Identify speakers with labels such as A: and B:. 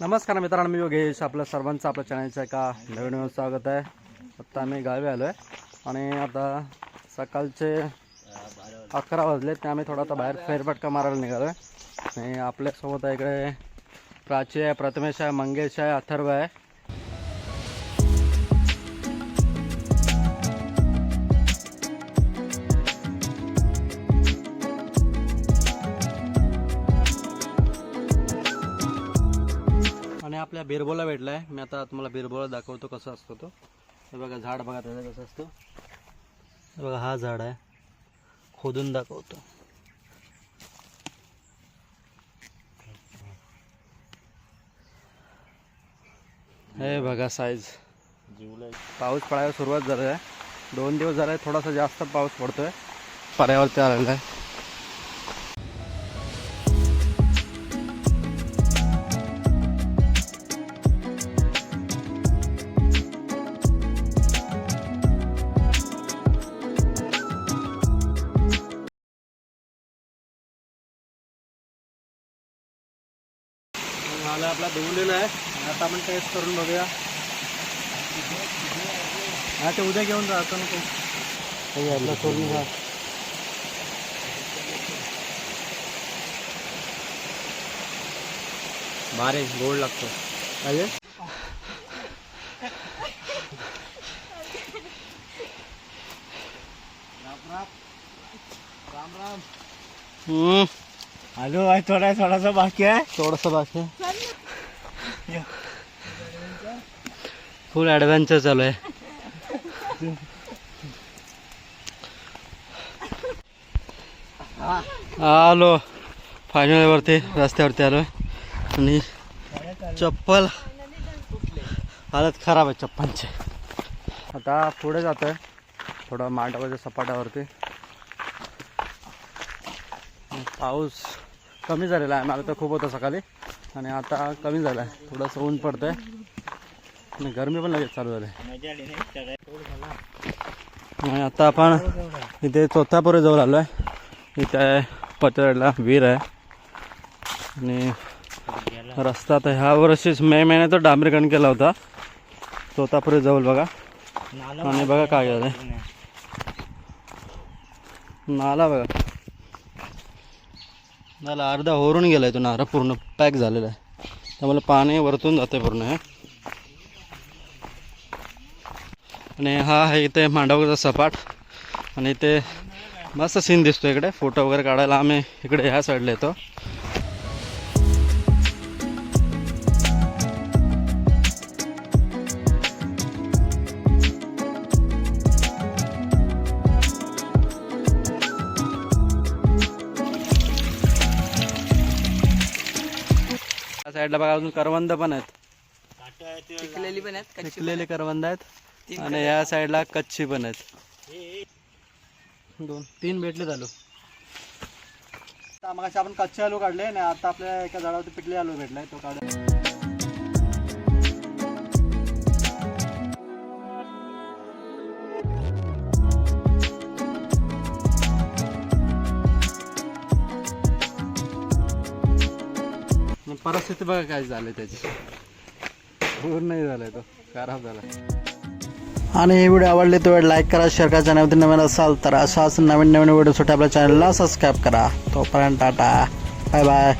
A: नमस्कार मित्रांनो मी योगेश. आपल्या सर्वांचं आपल्या चॅनलच्या एका नवीन स्वागत आहे. आत्ता आम्ही गावी आलो आहे आणि आता सकाळचे अकरा वाजले ते आम्ही थोडा आता बाहेर फेरफटका मारायला निघालो आहे आणि आपल्यासोबत आहे इकडे प्राची आहे प्रथमेश आहे मंगेश आहे अथर्व आहे. आपल्या बिरबोला भेटला आहे मी आता तुम्हाला बिरबोला दाखवतो कसा असतो तो. हे बघा झाड बघा त्याचा कसं असतं. हे बघा हा झाड आहे. खोदून दाखवतो. हे बघा साईज पाऊस पडायला सुरुवात झाली आहे दोन दिवस झाले थोडासा जास्त पाऊस पडतोय. पर्यावरती आलेला आहे. आला आपला धुवलेला आहे. आता आपण टेस्ट करून बघूया. हा ते उद्या घेऊन जा आता नको. हे आपला सोलून खा भारी गोड लागतो. पाहिजे हम्म.
B: आलो आहे थोडा थोडासा बाकी आहे.
A: थोडस बाकी फुल ॲडव्हेंचर चालू आहे. आलो. फायनल वरती रस्त्यावरती आलो आणि चप्पल. हालत खराब आहे चप्पलचे. आता पुढे जातो आहे थोडं मांडवाच्या सपाट्यावरती. पाऊस. कमी झालेला आहे. मला तर खूप होता सकाळी. आणि आता कमी झाला आहे थोडंसं ऊन पडतं आहे आणि गरमी पण लगेच चालू झाली. आहे आणि आता आपण इथे चौथापुरे जवळ आलो आहे इथे पचरडला विहीर आहे. आणि रस्ता तर ह्या वर्षीच मे महिन्यात डांबरीकरण केला होता. चौथापुरे जवळ बघा. आणि बघा काय झालं नाला बघा. झाला अर्धा होरून गेला आहे तो नारा पूर्ण पॅक झालेला आहे. त्यामुळे पाणी वरतून जाते पूर्ण हे. आणि हा आहे इथे मांडवचा सपाट. आणि इथे मस्त सीन दिसतो इकडे. फोटो वगैरे काढायला आम्ही इकडे ह्या साईडला येतो. त्या साईडला बघा अजून करवंद पण आहेत.
B: पिकलेली पण आहेत
A: पिकलेले करवंद आहेत. आणि या साईडला कच्ची पण आहेत. दोन तीन भेटले झालो. मग आपण कच्चे आलू काढले आणि आता आपल्या एका झाडावरती पिकले आलू भेटलाय तो काढ मग परिस्थिती बघा काय झाली त्याची. पूर्ण नाही झालाय तो खराब झाला आणि हे व्हिडिओ आवडले तो लाईक करा शेअर करा चॅनलवरती नवीन असाल तर अशाच नवीन नवीन व्हिडिओसाठी आपल्या चॅनलला सबस्क्राईब करा. तोपर्यंत टाटा. Bye bye